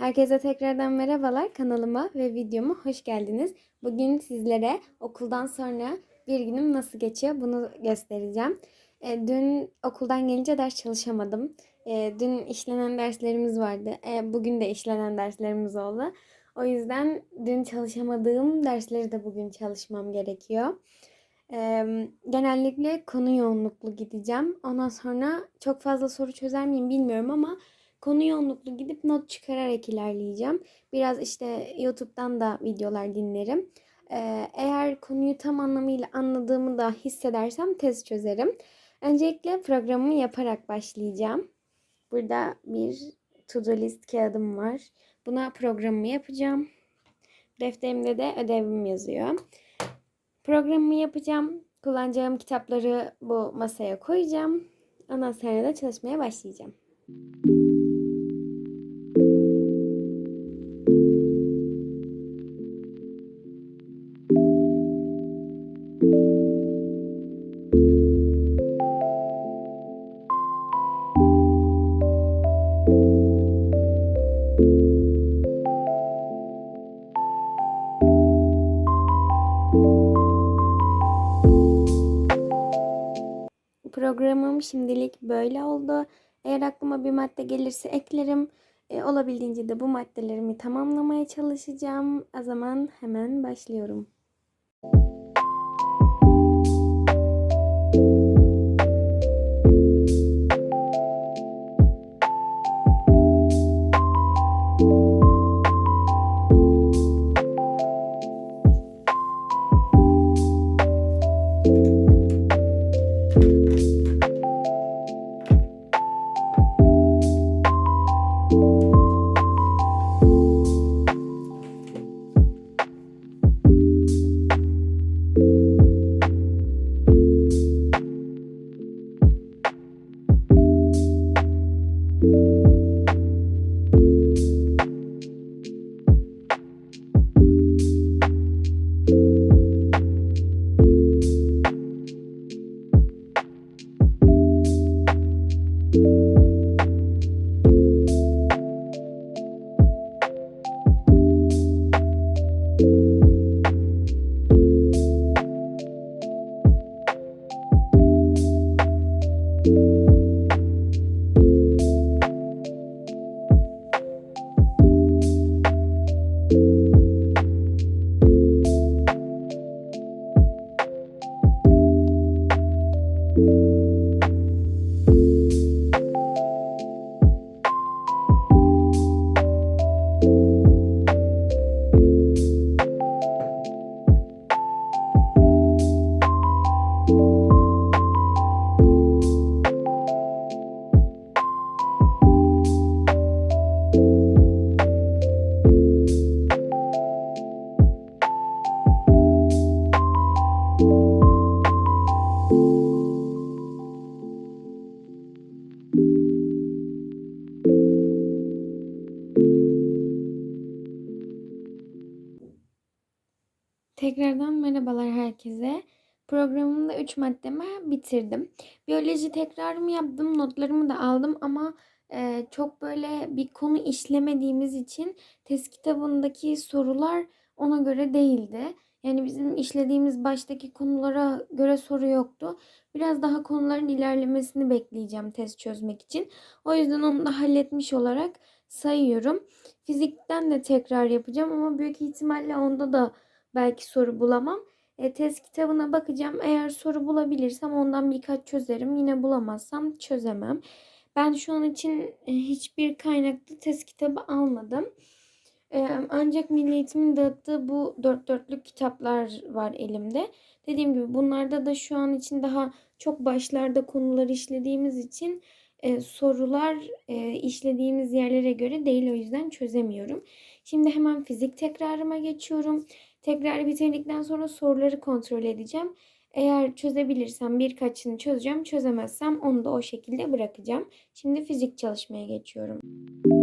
Herkese tekrardan merhabalar kanalıma ve videoma hoş geldiniz. Bugün sizlere okuldan sonra bir günüm nasıl geçiyor bunu göstereceğim. E, dün okuldan gelince ders çalışamadım. E, dün işlenen derslerimiz vardı. E, bugün de işlenen derslerimiz oldu. O yüzden dün çalışamadığım dersleri de bugün çalışmam gerekiyor. E, genellikle konu yoğunluklu gideceğim. Ondan sonra çok fazla soru çözer miyim bilmiyorum ama konu yoğunluklu gidip not çıkararak ilerleyeceğim. Biraz işte YouTube'dan da videolar dinlerim. Ee, eğer konuyu tam anlamıyla anladığımı da hissedersem test çözerim. Öncelikle programımı yaparak başlayacağım. Burada bir to-do list kağıdım var. Buna programımı yapacağım. Defterimde de ödevim yazıyor. Programımı yapacağım. Kullanacağım kitapları bu masaya koyacağım. Ondan sonra da çalışmaya başlayacağım. Programım şimdilik böyle oldu. Eğer aklıma bir madde gelirse eklerim. E, olabildiğince de bu maddelerimi tamamlamaya çalışacağım. O zaman hemen başlıyorum. Tekrardan merhabalar herkese. Programımda 3 maddemi bitirdim. Biyoloji tekrarımı yaptım, notlarımı da aldım ama e, çok böyle bir konu işlemediğimiz için test kitabındaki sorular ona göre değildi. Yani bizim işlediğimiz baştaki konulara göre soru yoktu. Biraz daha konuların ilerlemesini bekleyeceğim test çözmek için. O yüzden onu da halletmiş olarak sayıyorum. Fizikten de tekrar yapacağım ama büyük ihtimalle onda da belki soru bulamam. E, test kitabına bakacağım. Eğer soru bulabilirsem ondan birkaç çözerim. Yine bulamazsam çözemem. Ben şu an için e, hiçbir kaynaklı test kitabı almadım. E, ancak Milli Eğitim'in dağıttığı bu dört dörtlük kitaplar var elimde. Dediğim gibi bunlarda da şu an için daha çok başlarda konuları işlediğimiz için e, sorular e, işlediğimiz yerlere göre değil o yüzden çözemiyorum. Şimdi hemen fizik tekrarıma geçiyorum. Tekrar bitirdikten sonra soruları kontrol edeceğim. Eğer çözebilirsem birkaçını çözeceğim. Çözemezsem onu da o şekilde bırakacağım. Şimdi fizik çalışmaya geçiyorum. bakalım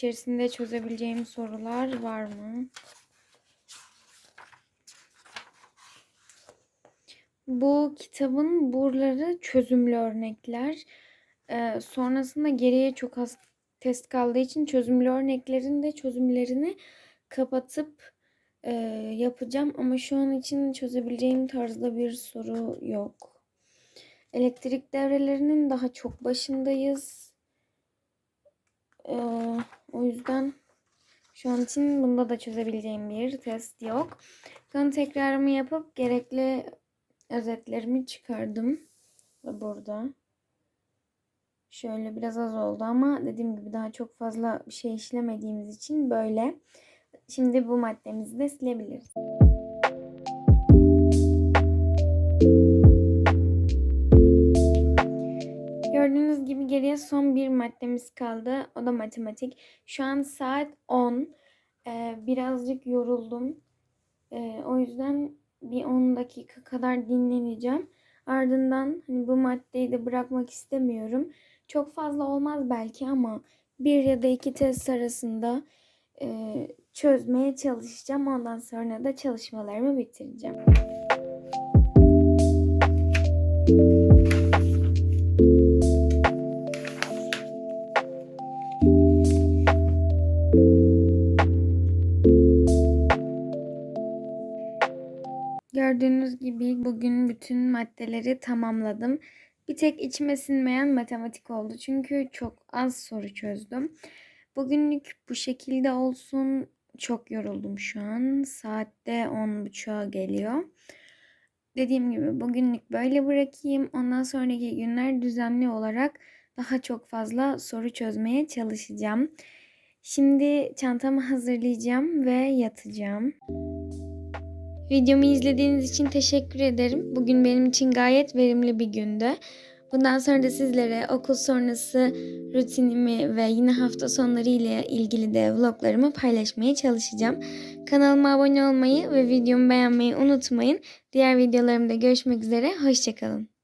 içerisinde çözebileceğim sorular var mı? Bu kitabın buraları çözümlü örnekler. Ee, sonrasında geriye çok az test kaldığı için çözümlü örneklerin de çözümlerini kapatıp e, yapacağım. Ama şu an için çözebileceğim tarzda bir soru yok. Elektrik devrelerinin daha çok başındayız. Ee, o yüzden şu an için bunda da çözebileceğim bir test yok. Kan tekrarımı yapıp gerekli özetlerimi çıkardım. Ve burada. Şöyle biraz az oldu ama dediğim gibi daha çok fazla bir şey işlemediğimiz için böyle. Şimdi bu maddemizi de silebiliriz. Gördüğünüz gibi geriye son bir maddemiz kaldı. O da matematik. Şu an saat 10. Ee, birazcık yoruldum. Ee, o yüzden bir 10 dakika kadar dinleneceğim. Ardından hani bu maddeyi de bırakmak istemiyorum. Çok fazla olmaz belki ama bir ya da iki test arasında e, çözmeye çalışacağım. Ondan sonra da çalışmalarımı bitireceğim. Gördüğünüz bugün bütün maddeleri tamamladım. Bir tek içime sinmeyen matematik oldu. Çünkü çok az soru çözdüm. Bugünlük bu şekilde olsun. Çok yoruldum şu an. Saatte 10.30'a geliyor. Dediğim gibi bugünlük böyle bırakayım. Ondan sonraki günler düzenli olarak daha çok fazla soru çözmeye çalışacağım. Şimdi çantamı hazırlayacağım ve yatacağım. Videomu izlediğiniz için teşekkür ederim. Bugün benim için gayet verimli bir gündü. Bundan sonra da sizlere okul sonrası rutinimi ve yine hafta sonları ile ilgili de vloglarımı paylaşmaya çalışacağım. Kanalıma abone olmayı ve videomu beğenmeyi unutmayın. Diğer videolarımda görüşmek üzere. Hoşçakalın.